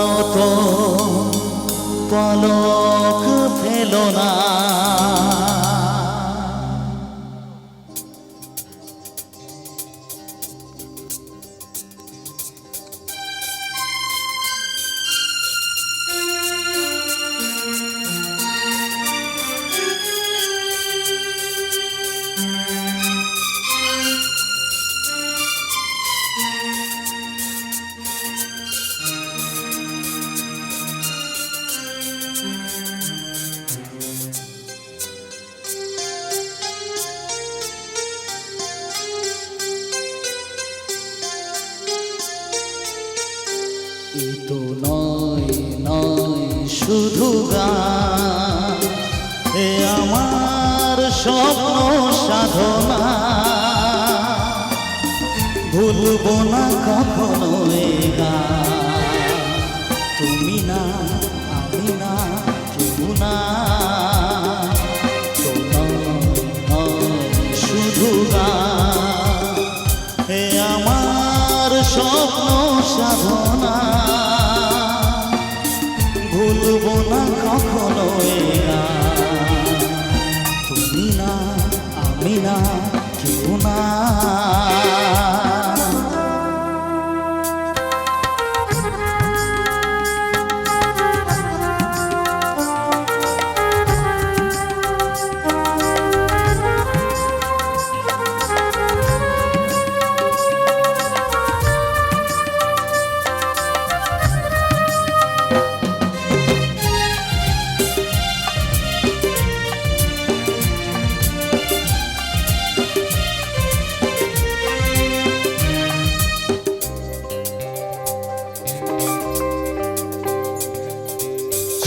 তো পলক ফেলো না। এ তো নয় নয় শুধু গান। এ আমার স্বপ্ন সাধনা। ভুলব না কখনো এ তুমি না কখনো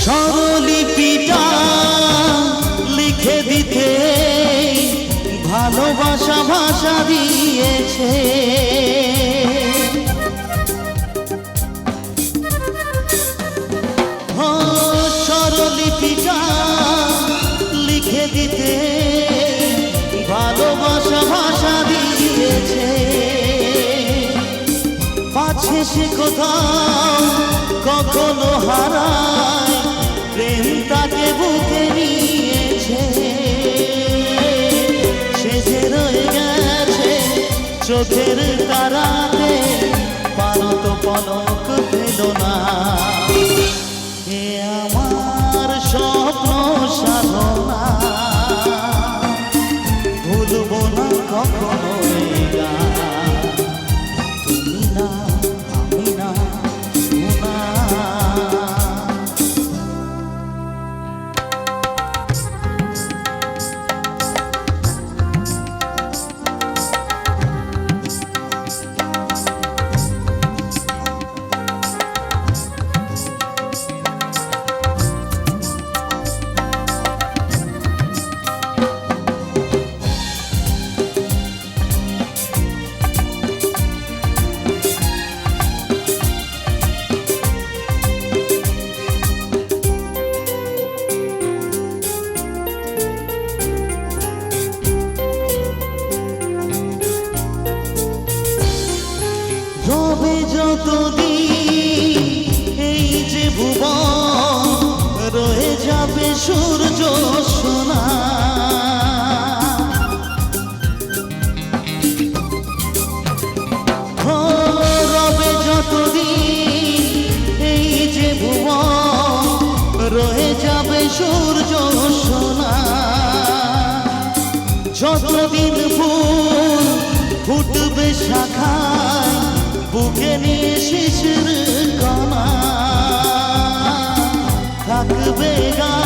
স্বরলিপিটা লিখে দিতে ভালোবাসা ভাষা দিয়েছে। স্বরলিপিটা লিখে দিতে ভালোবাসা ভাষা দিয়েছে। পাছে সে কোথাও কখনো হারায় okay. যতদিন ফুল ফুটবে শাখায় বুকে নিয়ে শিশির কমা থাকবে গা